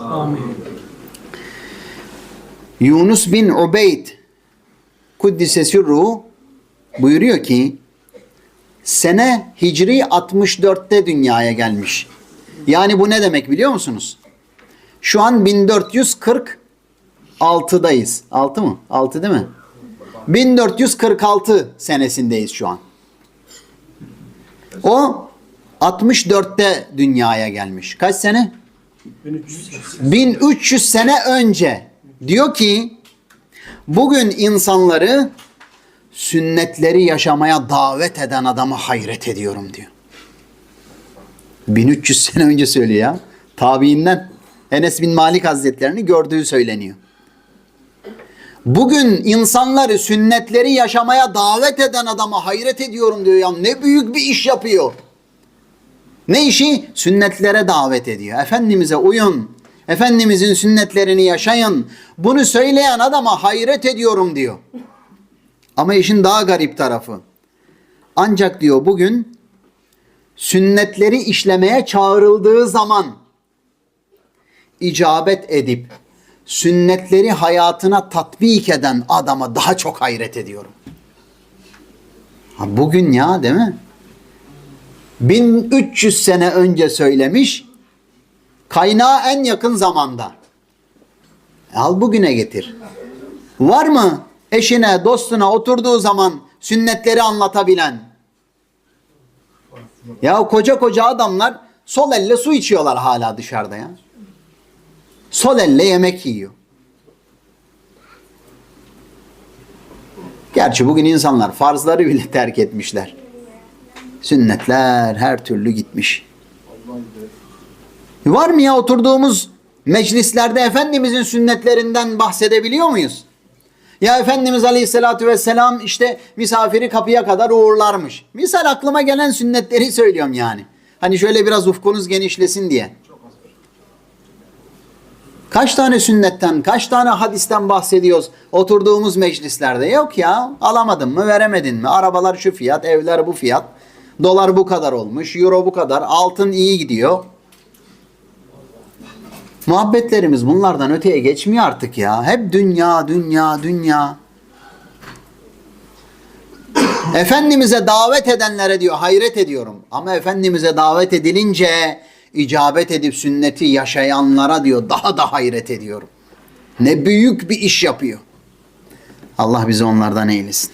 Amin. Yunus bin Ubeyd Kuddise sirruhu buyuruyor ki sene Hicri 64'te dünyaya gelmiş. Yani bu ne demek biliyor musunuz? Şu an 1446'dayız. 6 mı? 6 değil mi? 1446 senesindeyiz şu an. O 64'te dünyaya gelmiş. Kaç sene? 1300 sene önce diyor ki bugün insanları sünnetleri yaşamaya davet eden adama hayret ediyorum diyor. 1300 sene önce söylüyor ya. Tabiinden Enes bin Malik Hazretlerini gördüğü söyleniyor. Bugün insanları sünnetleri yaşamaya davet eden adama hayret ediyorum diyor ya. Ne büyük bir iş yapıyor. Ne işi? Sünnetlere davet ediyor. Efendimiz'e uyun. Efendimizin sünnetlerini yaşayın. Bunu söyleyen adama hayret ediyorum diyor. Ama işin daha garip tarafı. Ancak diyor bugün sünnetleri işlemeye çağrıldığı zaman icabet edip sünnetleri hayatına tatbik eden adama daha çok hayret ediyorum. Ha bugün ya değil mi? 1300 sene önce söylemiş. Kaynağı en yakın zamanda. Al bugüne getir. Var mı eşine, dostuna oturduğu zaman sünnetleri anlatabilen? Ya koca koca adamlar sol elle su içiyorlar hala dışarıda ya. Sol elle yemek yiyor. Gerçi bugün insanlar farzları bile terk etmişler. Sünnetler her türlü gitmiş. Var mı ya oturduğumuz meclislerde Efendimizin sünnetlerinden bahsedebiliyor muyuz? Ya Efendimiz Aleyhisselatü Vesselam işte misafiri kapıya kadar uğurlarmış. Misal aklıma gelen sünnetleri söylüyorum yani. Hani şöyle biraz ufkunuz genişlesin diye. Kaç tane sünnetten, kaç tane hadisten bahsediyoruz oturduğumuz meclislerde? Yok ya alamadın mı veremedin mi? Arabalar şu fiyat, evler bu fiyat. Dolar bu kadar olmuş, euro bu kadar, altın iyi gidiyor. Muhabbetlerimiz bunlardan öteye geçmiyor artık ya. Hep dünya, dünya, dünya. Efendimiz'e davet edenlere diyor hayret ediyorum. Ama Efendimiz'e davet edilince icabet edip sünneti yaşayanlara diyor daha da hayret ediyorum. Ne büyük bir iş yapıyor. Allah bizi onlardan eylesin.